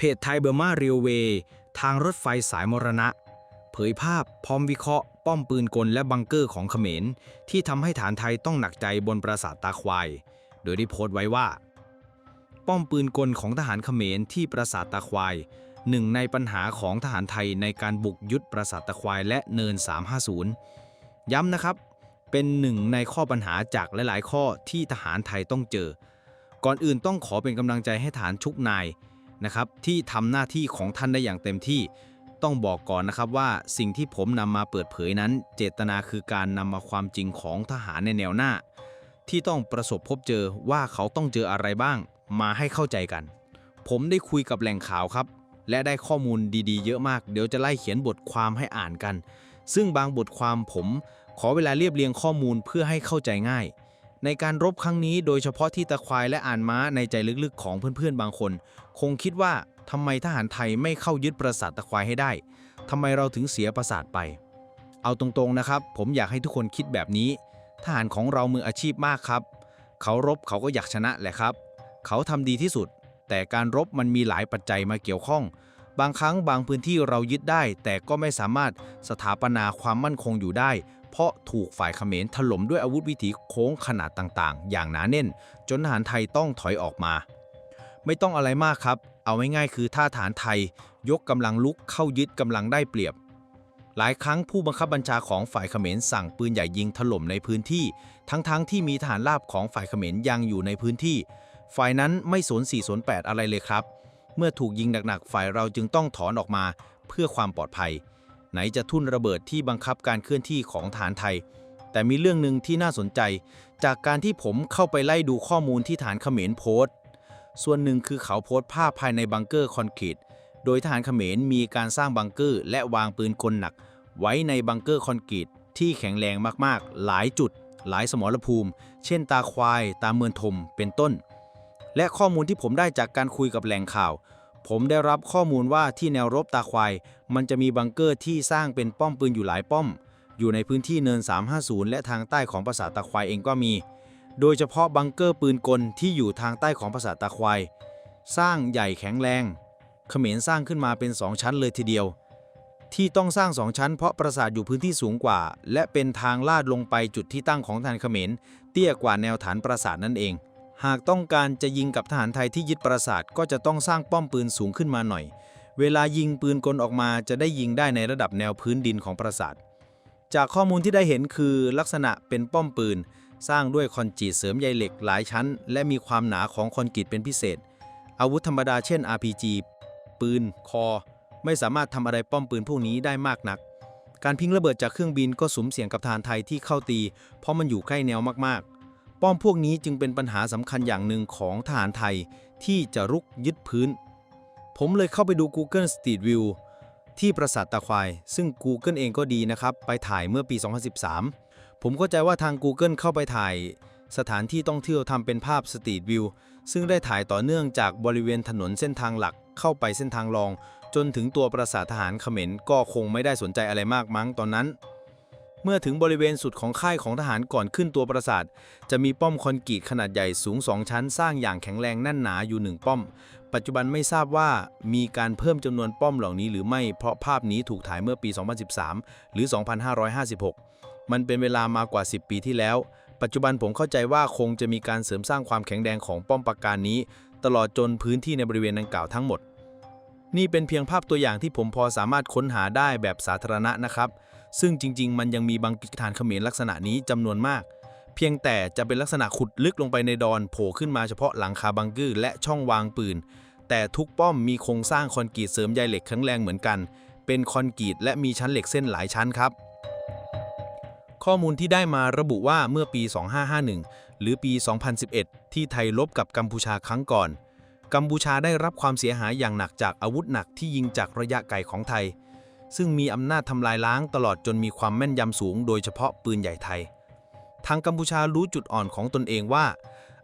เพจไทยเบอร์มาเรียวเวย์ทางรถไฟสายมรณะ เผยภาพพร้อมวิเคราะห์ ป้อมปืนกลและบังเกอร์ของเขมร ที่ทำให้ฐานไทยต้องหนักใจบนปราสาทตาควาย โดยได้โพสต์ไว้ว่า ป้อมปืนกลของทหารเขมรที่ปราสาทตาควายหนึ่งในปัญหาของทหารไทยในการบุกยึดปราสาทตะควายและเนิน 350 ย้ำนะครับ เป็นหนึ่งในข้อปัญหาจากหลาย ๆ ข้อที่ทหารไทยต้องเจอ ก่อนอื่นต้องขอเป็นกำลังใจให้ฐานชุกนาย นะครับที่ทำหน้าที่ของท่านได้อย่างเต็มที่ ต้องบอกก่อนนะครับว่าสิ่งที่ผมนำมาเปิดเผยนั้น เจตนาคือการนำมาความจริงของทหารในแนวหน้า ที่ต้องประสบพบเจอว่าเขาต้องเจออะไรบ้าง มาให้เข้าใจกัน ผมได้คุยกับแหล่งข่าวครับ และได้ข้อมูลดีๆ เยอะมาก เดี๋ยวจะไล่เขียนบทความให้อ่านกัน ซึ่งบางบทความผมขอเวลาเรียบเรียงข้อมูลเพื่อให้เข้าใจง่าย ในการรบครั้งนี้โดยเฉพาะที่ตะควายและอ่านม้าในใจลึกๆของเพื่อนๆบางคน คงคิดว่าทำไมทหารไทยไม่เข้ายึดปราสาทตะควายให้ได้ทำไมเราถึงเสียปราสาทไป เอาตรงๆนะครับ ผมอยากให้ทุกคนคิดแบบนี้ ทหารของเรามืออาชีพมากครับ เขารบเขาก็อยากชนะแหละครับ เขาทำดีที่สุด แต่การรบมันมีหลายปัจจัยมาเกี่ยวข้อง บางครั้งบางพื้นที่เรายึดได้ แต่ก็ไม่สามารถสถาปนาความมั่นคงอยู่ได้ เพราะถูกฝ่ายเขมรถล่มด้วยอาวุธวิถีโค้งขนาดต่างๆ อย่างหนาแน่น จนทหารไทยต้องถอยออกมา ไม่ต้องอะไรมากครับ เอาง่ายๆคือถ้าฐานไทยยกกำลังลุกเข้ายึดกำลังได้เปรียบ หลายครั้งผู้บังคับบัญชาของฝ่ายเขมรสั่งปืนใหญ่ยิงถล่มในพื้นที่ ทั้งๆทที่มีฐานราบของฝ่ายเขมรยังอยู่ในพื้นที่ ฝ่ายนั้นไม่สน4สน8อะไรเลยครับ เมื่อถูกยิงหนักๆฝ่ายเราจึงต้องถอนออกมาเพื่อความปลอดภัย ไหนจะทุ่นระเบิดที่บังคับการเคลื่อนที่ของฐานไทย แต่มีเรื่องหนึ่งที่น่าสนใจ จากการที่ผมเข้าไปไล่ดูข้อมูลที่ฐานเขมรโพสต์ ส่วนหนึ่งคือเขาโพสต์ภาพภายในบังเกอร์คอนกรีตโดยทหารเขมรมีการสร้างบังเกอร์และวางปืนกลหนัก ไว้ในบังเกอร์คอนกรีตที่แข็งแรงมากๆ หลายจุด หลายสมรภูมิ เช่นตาควาย ตาเมือนทม เป็นต้น และข้อมูลที่ผมได้จากการคุยกับแหล่งข่าว ผมได้รับข้อมูลว่าที่แนวรบตาควาย มันจะมีบังเกอร์ที่สร้างเป็นป้อมปืนอยู่หลายป้อม อยู่ในพื้นที่เนิน 350 และทางใต้ของปราสาทตาควายเองก็มี โดยเฉพาะบังเกอร์ปืนกลที่อยู่ทางใต้ของปราสาทตาควาย สร้างใหญ่แข็งแรง เขมรสร้างขึ้นมาเป็น 2 ชั้นเลยทีเดียว ที่ต้องสร้าง2ชั้นเพราะปราสาทอยู่พื้นที่สูงกว่า และเป็นทางลาดลงไปจุดที่ตั้งของทารเขมรเตี้ยกว่าแนวฐานปราสาทนั่นเอง หากต้องการจะยิงกับทหารไทยที่ยึดปราสาทก็จะต้องสร้างป้อมปืนสูงขึ้นมาหน่อย เวลายิงปืนกลออกมาจะได้ยิงได้ในระดับแนวพื้นดินของปราสาท จากข้อมูลที่ได้เห็นคือลักษณะเป็นป้อมปืน สร้างด้วยคอนกรีตเสริมใยเหล็กหลายชั้น และมีความหนาของคอนกรีตเป็นพิเศษ อาวุธธรรมดาเช่น RPG ปืน คอ ไม่สามารถทำอะไรป้อมปืนพวกนี้ได้มากนัก การพิงระเบิดจากเครื่องบินก็สมเสี่ยงกับทหารไทยที่เข้าตี เพราะมันอยู่ใกล้แนวมากๆ ป้อมพวกนี้จึงเป็นปัญหาสำคัญอย่างหนึ่งของทหารไทยที่จะรุกยึดพื้น ผมเลยเข้าไปดู Google Street View ที่ปราสาทตาควาย ซึ่ง Google เองก็ดีนะครับ ไปถ่ายเมื่อปี 2013 ผมเข้าใจว่าทาง Google เข้าไปถ่าย สถานที่ท่องเที่ยวทำเป็นภาพ Street View ซึ่งได้ถ่ายต่อเนื่องจากบริเวณถนนเส้นทางหลักเข้าไปเส้นทางรอง จนถึงตัวปราสาททหารเขมรก็คงไม่ได้สนใจอะไรมากมั้งตอนนั้น เมื่อถึงบริเวณสุดของค่ายของทหารก่อนขึ้นตัวปราสาท จะมีป้อมคอนกรีตขนาดใหญ่สูง2ชั้นสร้างอย่างแข็งแรงแน่นหนาอยู่1ป้อม ปัจจุบันไม่ทราบว่ามีการเพิ่มจำนวนป้อมเหล่านี้หรือไม่เพราะภาพนี้ถูกถ่ายเมื่อปี 2013 หรือ 2556 มันเป็นเวลามากว่า 10 ปีที่แล้ว ปัจจุบันผมเข้าใจว่าคงจะมีการเสริมสร้างความแข็งแรงของป้อมปราการนี้ ตลอดจนพื้นที่ในบริเวณดังกล่าวทั้งหมด นี่เป็นเพียงภาพตัวอย่างที่ผมพอสามารถค้นหาได้แบบสาธารณะนะครับ ซึ่งจริง ๆ มันยังมีบางกิจฐานเขมรลักษณะนี้จำนวนมาก เพียงแต่จะเป็นลักษณะขุดลึกลงไปในดอนโผล่ขึ้นมาเฉพาะหลังคาบังเกอร์และช่องวางปืน แต่ทุกป้อมมีโครงสร้างคอนกรีตเสริมใยเหล็กแข็งแรงเหมือนกัน เป็นคอนกรีตและมีชั้นเหล็กเส้นหลายชั้นครับ ข้อมูลที่ได้มาระบุว่าเมื่อปี 2551 หรือปี 2011 ที่ไทยลบกับกัมพูชาครั้งก่อนกัมพูชาได้รับความเสียหายอย่างหนักจากอาวุธหนักที่ยิงจากระยะไกลของไทย ซึ่งมีอำนาจทำลายล้างตลอดจนมีความแม่นยำสูงโดยเฉพาะปืนใหญ่ไทย ทางกัมพูชารู้จุดอ่อนของตนเองว่า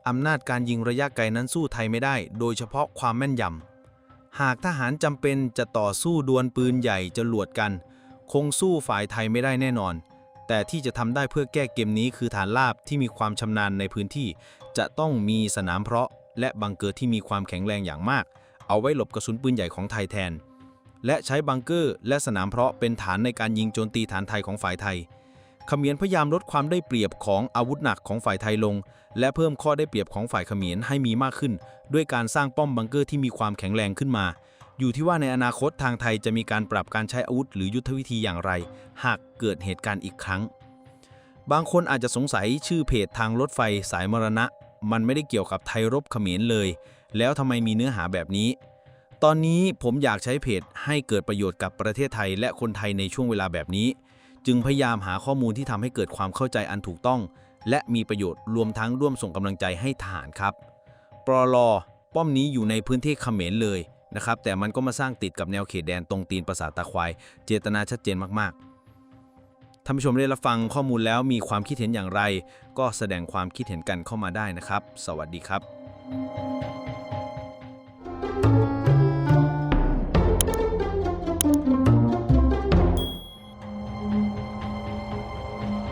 อำนาจการยิงระยะไกลนั้นสู้ไทยไม่ได้ โดยเฉพาะความแม่นยำ หากทหารจำเป็นจะต่อสู้ดวลปืนใหญ่จะหลวดกัน คงสู้ฝ่ายไทยไม่ได้แน่นอน แต่ที่จะทำได้เพื่อแก้เกมนี้คือฐานราบที่มีความชำนาญในพื้นที่ จะต้องมีสนามเพาะและบังเกอร์ที่มีความแข็งแรงอย่างมาก เอาไว้หลบกระสุนปืนใหญ่ของไทยแทน และใช้บังเกอร์ และสนามเพาะเป็นฐานในการยิงโจมตีฐานไทยของฝ่ายไทยเขมรพยายามลดความได้เปรียบของอาวุธหนักของฝ่ายไทยลง และเพิ่มข้อได้เปรียบของฝ่ายเขมรให้มีมากขึ้น ด้วยการสร้างป้อมบังเกอร์ที่มีความแข็งแรงขึ้นมา อยู่ที่ว่าในอนาคตทางไทยจะมีการปรับการใช้อาวุธหรือยุทธวิธีอย่างไร หากเกิดเหตุการณ์อีกครั้ง บางคนอาจจะสงสัยชื่อเพจทางรถไฟสายมรณะ มันไม่ได้เกี่ยวกับไทยรบเขมรเลย แล้วทำไมมีเนื้อหาแบบนี้ ตอนนี้ผมอยากใช้เพจให้เกิดประโยชน์กับประเทศไทย และคนไทยในช่วงเวลาแบบนี้ จึงพยายามหาข้อมูลที่ทำให้เกิดความเข้าใจอันถูกต้อง และมีประโยชน์รวมทั้งร่วมส่งกำลังใจให้ทหารครับปลลป้อมนี้อยู่ในพื้นที่เขมรเลยนะครับ แต่มันก็มาสร้างติดกับแนวเขตแดนตรงตีนปราสาทตาควาย เจตนาชัดเจนมากๆท่านผู้ชมได้รับฟังข้อมูลแล้วมีความคิดเห็นอย่างไร ก็แสดงความคิดเห็นกันเข้ามาได้นะครับ สวัสดีครับ